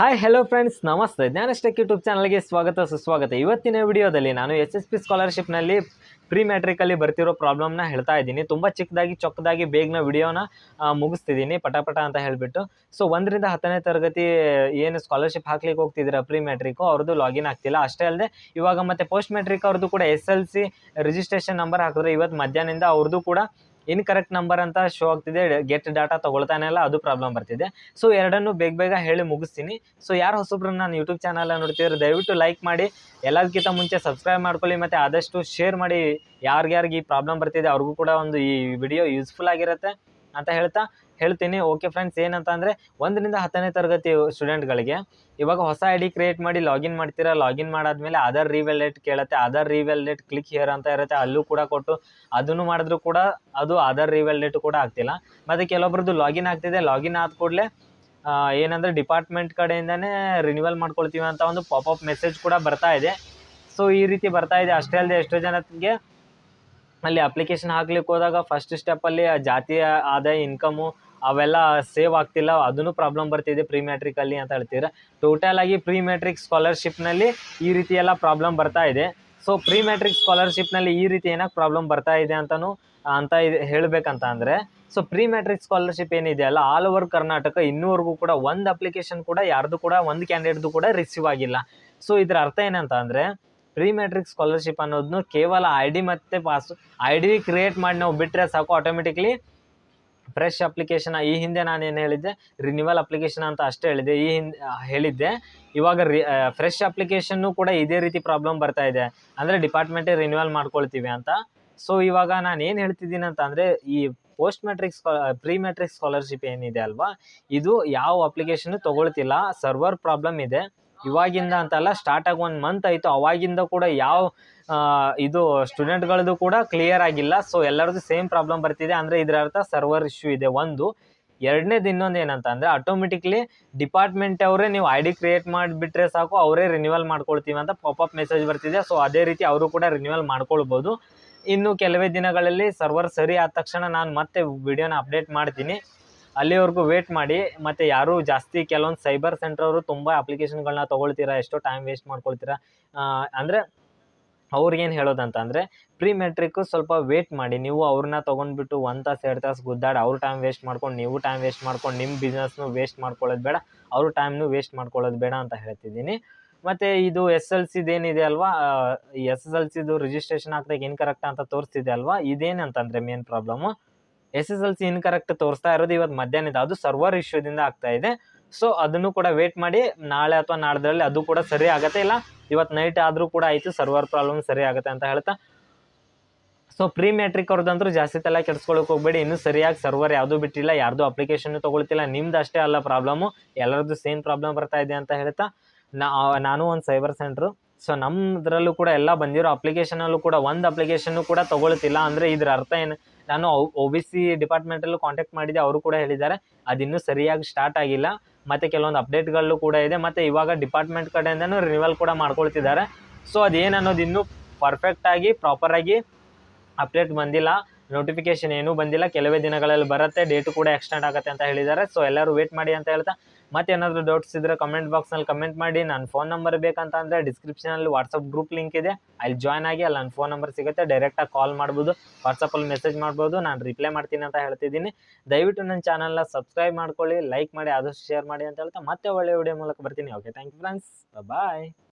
Hi hello friends ನಮಸ್ತೆ. ಜ್ಞಾನಸ್ಟೆಕ್ YouTube ಚಾನಲ್ಗೆ ಸ್ವಾಗತ, ಸುಸ್ವಾಗತ. ಇವತ್ತಿನ ವಿಡಿಯೋದಲ್ಲಿ ನಾನು ಎಸ್ ಎಸ್ ಪಿ ಸ್ಕಾಲರ್ಶಿಪ್ನಲ್ಲಿ ಪ್ರೀ ಮ್ಯಾಟ್ರಿಕಲ್ಲಿ ಬರ್ತಿರೋ ಪ್ರಾಬ್ಲಮ್ನ ಹೇಳ್ತಾ ಇದ್ದೀನಿ. ತುಂಬ ಚಿಕ್ಕದಾಗಿ, ಚೊಕ್ಕದಾಗಿ ಬೇಗನ ವಿಡಿಯೋನ ಮುಗಿಸ್ತಿದ್ದೀನಿ, ಪಟಾಪಟ ಅಂತ ಹೇಳಿಬಿಟ್ಟು. ಸೊ ಒಂದರಿಂದ ಹತ್ತನೇ ತರಗತಿ ಏನು ಸ್ಕಾಲರ್ಶಿಪ್ ಹಾಕ್ಲಿಕ್ಕೆ ಹೋಗ್ತಿದ್ದೀರಾ ಪ್ರೀ ಮ್ಯಾಟ್ರಿಕು ಅವ್ರದ್ದು ಲಾಗಿನ್ ಆಗ್ತಿಲ್ಲ. ಅಷ್ಟೇ ಅಲ್ಲದೆ, ಇವಾಗ ಮತ್ತೆ ಪೋಸ್ಟ್ ಮ್ಯಾಟ್ರಿಕ್ ಅವ್ರದ್ದು ಕೂಡ S L C registration number ಹಾಕಿದ್ರೆ ಇವತ್ತು ಮಧ್ಯಾಹ್ನದಿಂದ ಅವ್ರದ್ದು ಕೂಡ ಇನ್ಕರೆಕ್ಟ್ ನಂಬರ್ ಅಂತ ಶೋ ಆಗ್ತಿದೆ ಗೆಟ್ ಡಾಟಾ ತಗೊಳ್ತಾನೆ ಇಲ್ಲ ಅದು ಪ್ರಾಬ್ಲಮ್ ಬರ್ತಿದೆ. ಸೊ ಎರಡನ್ನೂ ಬೇಗ ಬೇಗ ಹೇಳಿ ಮುಗಿಸ್ತೀನಿ. ಸೊ ಯಾರು ಹೊಸಬ್ರು ನಾನು ಯೂಟ್ಯೂಬ್ ಚಾನಲ್ ನೋಡ್ತಿದ್ರೆ ದಯವಿಟ್ಟು ಲೈಕ್ ಮಾಡಿ. ಎಲ್ಲದಕ್ಕಿಂತ ಮುಂಚೆ ಸಬ್ಸ್ಕ್ರೈಬ್ ಮಾಡ್ಕೊಳ್ಳಿ, ಮತ್ತು ಆದಷ್ಟು ಶೇರ್ ಮಾಡಿ. ಯಾರಿಗ್ಯಾರಿಗೆ ಈ ಪ್ರಾಬ್ಲಮ್ ಬರ್ತಿದೆ, ಅವ್ರಿಗೂ ಕೂಡ ಒಂದು ಈ ವಿಡಿಯೋ ಯೂಸ್ಫುಲ್ ಆಗಿರುತ್ತೆ. ಅಂತ ಹೇಳ್ತಾ ಹೇಳ್ತೀನಿ. ಓಕೆ ಫ್ರೆಂಡ್ಸ್ ಏನಂತ ಅಂದರೆ ಒಂದರಿಂದ ಹತ್ತನೇ ತರಗತಿ ಸ್ಟೂಡೆಂಟ್ಗಳಿಗೆ ಇವಾಗ ಹೊಸ ಐ ಡಿ ಕ್ರಿಯೇಟ್ ಮಾಡಿ ಲಾಗಿನ್ ಮಾಡ್ತೀರಾ? ಲಾಗಿನ್ ಮಾಡಾದ್ಮೇಲೆ ಆಧಾರ್ ರಿವೆಲ್ಡೇಟ್ ಕೇಳುತ್ತೆ. ಆಧಾರ್ ರಿವೆಲ್ಡೇಟ್ ಕ್ಲಿಕ್ ಹಿಯರ್ ಅಂತ ಇರುತ್ತೆ. ಅಲ್ಲೂ ಕೂಡ ಕೊಟ್ಟು ಅದನ್ನು ಮಾಡಿದ್ರೂ ಕೂಡ ಅದು ಆಧಾರ್ ರಿವೆಲ್ಡೇಟ್ ಕೂಡ ಆಗ್ತಿಲ್ಲ. ಮತ್ತು ಕೆಲವೊಬ್ರದ್ದು ಲಾಗಿನ್ ಆಗ್ತಿದೆ. ಲಾಗಿನ್ ಆದ ಕೂಡಲೇ ಏನಂದರೆ ಡಿಪಾರ್ಟ್ಮೆಂಟ್ ಕಡೆಯಿಂದನೇ ರಿನ್ಯೂವಲ್ ಮಾಡ್ಕೊಳ್ತೀವಿ ಅಂತ ಒಂದು ಪಾಪಪ್ ಮೆಸೇಜ್ ಕೂಡ ಬರ್ತಾ ಇದೆ. ಸೊ ಈ ರೀತಿ ಬರ್ತಾ ಇದೆ. ಅಷ್ಟೇ ಅಲ್ಲದೆ ಎಷ್ಟೋ ಜನಕ್ಕೆ ಅಲ್ಲಿ ಅಪ್ಲಿಕೇಶನ್ ಹಾಕ್ಲಿಕ್ಕೆ ಹೋದಾಗ ಫಸ್ಟ್ ಸ್ಟೆಪ್ಪಲ್ಲಿ ಜಾತಿಯ ಆದಾಯ ಇನ್ಕಮು ಅವೆಲ್ಲ ಸೇವ್ ಆಗ್ತಿಲ್ಲ. ಅದನ್ನು ಪ್ರಾಬ್ಲಮ್ ಬರ್ತಿದೆ ಪ್ರೀ ಮ್ಯಾಟ್ರಿಕಲ್ಲಿ ಅಂತ ಹೇಳ್ತೀರಾ. ಟೋಟಲ್ ಆಗಿ ಪ್ರೀ ಮ್ಯಾಟ್ರಿಕ್ ಸ್ಕಾಲರ್ಶಿಪ್ನಲ್ಲಿ ಈ ರೀತಿ ಎಲ್ಲ ಪ್ರಾಬ್ಲಮ್ ಬರ್ತಾ ಇದೆ. ಸೊ ಪ್ರೀ ಮ್ಯಾಟ್ರಿಕ್ ಸ್ಕಾಲರ್ಶಿಪ್ನಲ್ಲಿ ಈ ರೀತಿ ಏನಕ್ಕೆ ಪ್ರಾಬ್ಲಮ್ ಬರ್ತಾ ಇದೆ ಅಂತಲೂ ಅಂತ ಇದೆ ಹೇಳಬೇಕಂತ ಅಂದರೆ ಸೊ ಪ್ರೀ ಮ್ಯಾಟ್ರಿಕ್ ಸ್ಕಾಲರ್ಶಿಪ್ ಏನಿದೆ ಅಲ್ಲ ಆಲ್ ಓವರ್ ಕರ್ನಾಟಕ ಇನ್ನೂವರೆಗೂ ಕೂಡ ಒಂದು ಅಪ್ಲಿಕೇಶನ್ ಕೂಡ ಯಾರ್ದು ಕೂಡ, ಒಂದು ಕ್ಯಾಂಡಿಡೇಟ್ದು ಕೂಡ ರಿಸೀವ್ ಆಗಿಲ್ಲ. ಸೊ ಇದ್ರ ಅರ್ಥ ಏನಂತ ಅಂದರೆ ಪ್ರೀ ಮೆಟ್ರಿಕ್ ಸ್ಕಾಲರ್ಶಿಪ್ ಅನ್ನೋದನ್ನು ಕೇವಲ ಐ ಡಿ ಮತ್ತು ಪಾಸ್ ಐ ಡಿ ಕ್ರಿಯೇಟ್ ಮಾಡಿ ನಾವು ಬಿಟ್ಟರೆ ಸಾಕು ಆಟೋಮೆಟಿಕ್ಲಿ ಫ್ರೆಶ್ ಅಪ್ಲಿಕೇಶನ್ ಈ ಹಿಂದೆ ನಾನು ಏನು ಹೇಳಿದ್ದೆ? ರಿನ್ಯೂವಲ್ ಅಪ್ಲಿಕೇಶನ್ ಅಂತ ಅಷ್ಟೇ ಹೇಳಿದೆ. ಈ ಹಿಂದೆ ಹೇಳಿದ್ದೆ. ಇವಾಗ ರಿ ಫ್ರೆಶ್ ಅಪ್ಲಿಕೇಶನ್ನು ಕೂಡ ಇದೇ ರೀತಿ ಪ್ರಾಬ್ಲಮ್ ಬರ್ತಾ ಇದೆ. ಅಂದರೆ ಡಿಪಾರ್ಟ್ಮೆಂಟೇ ರಿನಿವಲ್ ಮಾಡ್ಕೊಳ್ತೀವಿ ಅಂತ. ಸೊ ಇವಾಗ ನಾನು ಏನು ಹೇಳ್ತಿದ್ದೀನಿ ಅಂತ ಅಂದರೆ, ಈ ಪೋಸ್ಟ್ ಮೆಟ್ರಿಕ್ ಸ್ಕಾ ಪ್ರೀ ಮೆಟ್ರಿಕ್ ಸ್ಕಾಲರ್ಶಿಪ್ ಏನಿದೆ ಅಲ್ವಾ? ಇದು ಯಾವ ಅಪ್ಲಿಕೇಶನ್ ತೊಗೊಳ್ತಿಲ್ಲ. ಸರ್ವರ್ ಪ್ರಾಬ್ಲಮ್ ಇದೆ. ಇವಾಗಿಂದ ಅಂತಲ್ಲ ಸ್ಟಾರ್ಟ್ ಆಗಿ ಒಂದು ಮಂತ್ ಆಯಿತು. ಅವಾಗಿಂದ ಕೂಡ ಯಾವ ಇದು ಸ್ಟೂಡೆಂಟ್ಗಳದ್ದು ಕೂಡ ಕ್ಲಿಯರ್ ಆಗಿಲ್ಲ. ಸೊ ಎಲ್ಲರದ್ದು ಸೇಮ್ ಪ್ರಾಬ್ಲಮ್ ಬರ್ತಿದೆ. ಅಂದರೆ ಇದರ ಅರ್ಥ ಸರ್ವರ್ ಇಶ್ಯೂ ಇದೆ ಒಂದು. ಎರಡನೇದು ಇನ್ನೊಂದು ಏನಂತ ಅಂದರೆ ಆಟೋಮೆಟಿಕ್ಲಿ ಡಿಪಾರ್ಟ್ಮೆಂಟ್ ಅವರೇ ನೀವು ಐ ಡಿ ಕ್ರಿಯೇಟ್ ಮಾಡಿಬಿಟ್ರೆ ಸಾಕು, ಅವರೇ ರಿನ್ಯೂವಲ್ ಮಾಡ್ಕೊಳ್ತೀವಿ ಅಂತ ಪಾಪಪ್ ಮೆಸೇಜ್ ಬರ್ತಿದೆ. ಸೊ ಅದೇ ರೀತಿ ಅವರು ಕೂಡ ರಿನ್ಯೂವಲ್ ಮಾಡ್ಕೊಳ್ಬೋದು. ಇನ್ನು ಕೆಲವೇ ದಿನಗಳಲ್ಲಿ ಸರ್ವರ್ ಸರಿ ಆದ ತಕ್ಷಣ ನಾನು ಮತ್ತೆ ವಿಡಿಯೋನ ಅಪ್ಡೇಟ್ ಮಾಡ್ತೀನಿ. ಅಲ್ಲಿವರೆಗೂ ವೇಟ್ ಮಾಡಿ, ಮತ್ತು ಯಾರು ಜಾಸ್ತಿ ಕೆಲವೊಂದು ಸೈಬರ್ ಸೆಂಟರ್ ಅವರು ತುಂಬ ಅಪ್ಲಿಕೇಶನ್ಗಳನ್ನ ತಗೊಳ್ತೀರಾ, ಎಷ್ಟೋ ಟೈಮ್ ವೇಸ್ಟ್ ಮಾಡ್ಕೊಳ್ತೀರಾ ಅಂದರೆ ಅವ್ರಿಗೇನು ಹೇಳೋದಂತ ಅಂದರೆ ಪ್ರೀ ಮೆಟ್ರಿಕ್ಕು ಸ್ವಲ್ಪ ವೇಟ್ ಮಾಡಿ, ನೀವು ಅವ್ರನ್ನ ತೊಗೊಂಡ್ಬಿಟ್ಟು ಒಂದು ತಾಸು, ಎರಡು ತಾಸು ಗುದ್ದಾಡಿ, ಅವ್ರ ಟೈಮ್ ವೇಸ್ಟ್ ಮಾಡ್ಕೊಂಡು, ನೀವು ಟೈಮ್ ವೇಸ್ಟ್ ಮಾಡ್ಕೊಂಡು ನಿಮ್ಮ ಬಿಸ್ನೆಸ್ನು ವೇಸ್ಟ್ ಮಾಡ್ಕೊಳ್ಳೋದು ಬೇಡ, ಅವ್ರ ಟೈಮ್ನು ವೇಸ್ಟ್ ಮಾಡ್ಕೊಳ್ಳೋದು ಬೇಡ ಅಂತ ಹೇಳ್ತಿದ್ದೀನಿ. ಮತ್ತು ಇದು ಎಸ್ ಎಲ್ ಸಿದು ಏನಿದೆ ಅಲ್ವಾ ಎಸ್ ಎಸ್ ಎಲ್ ಸಿದು ರಿಜಿಸ್ಟ್ರೇಷನ್ ಆಗ್ದಾಗ ಏನು ಕರೆಕ್ಟ್ ಅಂತ ತೋರಿಸ್ತಿದೆ ಅಲ್ವಾ, ಇದೇನಂತಂದರೆ main problem S S L C incorrect ತೋರಿಸ್ತಾ ಇರೋದು ಇವತ್ತು ಮಧ್ಯಾಹ್ನದ ಅದು ಸರ್ವರ್ ಇಶ್ಯೂದಿಂದ ಆಗ್ತಾ ಇದೆ. ಸೊ ಅದನ್ನು ಕೂಡ ವೇಟ್ ಮಾಡಿ, ನಾಳೆ ಅಥವಾ ನಾಡ್ದ್ರಲ್ಲಿ ಅದು ಕೂಡ ಸರಿ ಆಗುತ್ತೆ. ಇಲ್ಲ, ಇವತ್ತು ನೈಟ್ ಆದರೂ ಕೂಡ ಆಯಿತು ಸರ್ವರ್ ಪ್ರಾಬ್ಲಮ್ ಸರಿ ಆಗುತ್ತೆ ಅಂತ ಹೇಳ್ತಾ. ಸೊ ಪ್ರೀ ಮ್ಯಾಟ್ರಿಕ್ ಅವ್ರದ್ದಂತೂ ಜಾಸ್ತಿ ತಲೆ ಕೆಡ್ಸ್ಕೊಳಕ್ಕೆ ಹೋಗ್ಬೇಡಿ. ಇನ್ನೂ ಸರಿಯಾಗಿ ಸರ್ವರ್ ಯಾವುದೂ ಬಿಟ್ಟಿಲ್ಲ, ಯಾರ್ದು ಅಪ್ಲಿಕೇಶನ್ ತೊಗೊಳ್ತಿಲ್ಲ. ನಿಮ್ದು ಅಷ್ಟೇ ಅಲ್ಲ ಪ್ರಾಬ್ಲಮು ಎಲ್ಲರದ್ದು ಸೇಮ್ ಪ್ರಾಬ್ಲಮ್ ಬರ್ತಾ ಇದೆ ಅಂತ ಹೇಳ್ತಾ. ನಾ, ನಾನು ಒಂದು ಸೈಬರ್ ಸೆಂಟ್ರು ಸೊ ನಮ್ಮದ್ರಲ್ಲೂ ಕೂಡ ಎಲ್ಲ ಬಂದಿರೋ ಅಪ್ಲಿಕೇಶನಲ್ಲೂ ಕೂಡ, ಒಂದು ಅಪ್ಲಿಕೇಶನ್ನು ಕೂಡ ತೊಗೊಳ್ತಿಲ್ಲ. ಅಂದರೆ ಇದ್ರ ಅರ್ಥ ಏನು? ನಾನು ಒ ಬಿ ಸಿ ಡಿಪಾರ್ಟ್ಮೆಂಟಲ್ಲೂ ಕಾಂಟ್ಯಾಕ್ಟ್ ಮಾಡಿದೆ ಅವರು ಕೂಡ ಹೇಳಿದ್ದಾರೆ, ಅದಿನ್ನೂ ಸರಿಯಾಗಿ ಸ್ಟಾರ್ಟ್ ಆಗಿಲ್ಲ. ಮತ್ತು ಕೆಲವೊಂದು ಅಪ್ಡೇಟ್ಗಳು ಕೂಡ ಇದೆ, ಮತ್ತು ಇವಾಗ ಡಿಪಾರ್ಟ್ಮೆಂಟ್ ಕಡೆಯಿಂದನೂ ರಿನಿವಲ್ ಕೂಡ ಮಾಡ್ಕೊಳ್ತಿದ್ದಾರೆ. ಸೊ ಅದೇನು ಅನ್ನೋದು ಇನ್ನೂ ಪರ್ಫೆಕ್ಟಾಗಿ ಪ್ರಾಪರಾಗಿ ಅಪ್ಡೇಟ್ ಬಂದಿಲ್ಲ. ನೋಟಿಫಿಕೇಶನ್ ಏನೂ ಬಂದಿಲ್ಲ. ಕೆಲವೇ ದಿನಗಳಲ್ಲಿ ಬರುತ್ತೆ ಡೇಟು ಕೂಡ ಎಕ್ಸ್ಟೆಂಡ್ ಆಗುತ್ತೆ ಅಂತ ಹೇಳಿದ್ದಾರೆ. ಸೊ ಎಲ್ಲರೂ ವೇಟ್ ಮಾಡಿ ಅಂತ ಹೇಳ್ತಾ ಮತ್ತೆ ಏನಾದರೂ ಡೌಟ್ಸ್ ಇದ್ದರೆ ಕಮೆಂಟ್ ಬಾಕ್ಸ್ನಲ್ಲಿ ಕಮೆಂಟ್ ಮಾಡಿ. ನನ್ನ ಫೋನ್ ನಂಬರ್ ಬೇಕಂತ ಅಂದರೆ ಡಿಸ್ಕ್ರಿಪ್ಷನಲ್ಲಿ ವಾಟ್ಸಪ್ ಗ್ರೂಪ್ ಲಿಂಕ್ ಇದೆ. ಅಲ್ಲಿ ಜಾಯ್ನ್ ಆಗಿ ಅಲ್ಲಿ ನನ್ನ ಫೋನ್ ನಂಬರ್ ಸಿಗುತ್ತೆ. ಡೈರೆಕ್ಟಾಗಿ ಕಾಲ್ ಮಾಡ್ಬೋದು. ವಾಟ್ಸಪ್ಪಲ್ಲಿ ಮೆಸೇಜ್ ಮಾಡ್ಬೋದು. ನಾನು ರಿಪ್ಲೈ ಮಾಡ್ತೀನಿ ಅಂತ ಹೇಳ್ತಿದ್ದೀನಿ. ದಯವಿಟ್ಟು ನನ್ನ ಚಾನಲ್ನ ಸಬ್ಸ್ಕ್ರೈಬ್ ಮಾಡ್ಕೊಳ್ಳಿ. ಲೈಕ್ ಮಾಡಿ, ಆದಷ್ಟು ಶೇರ್ ಮಾಡಿ ಅಂತ ಹೇಳ್ತಾ ಮತ್ತೆ ಒಳ್ಳೆ ವಿಡಿಯೋ ಮೂಲಕ ಬರ್ತೀನಿ. Okay thank you friends bye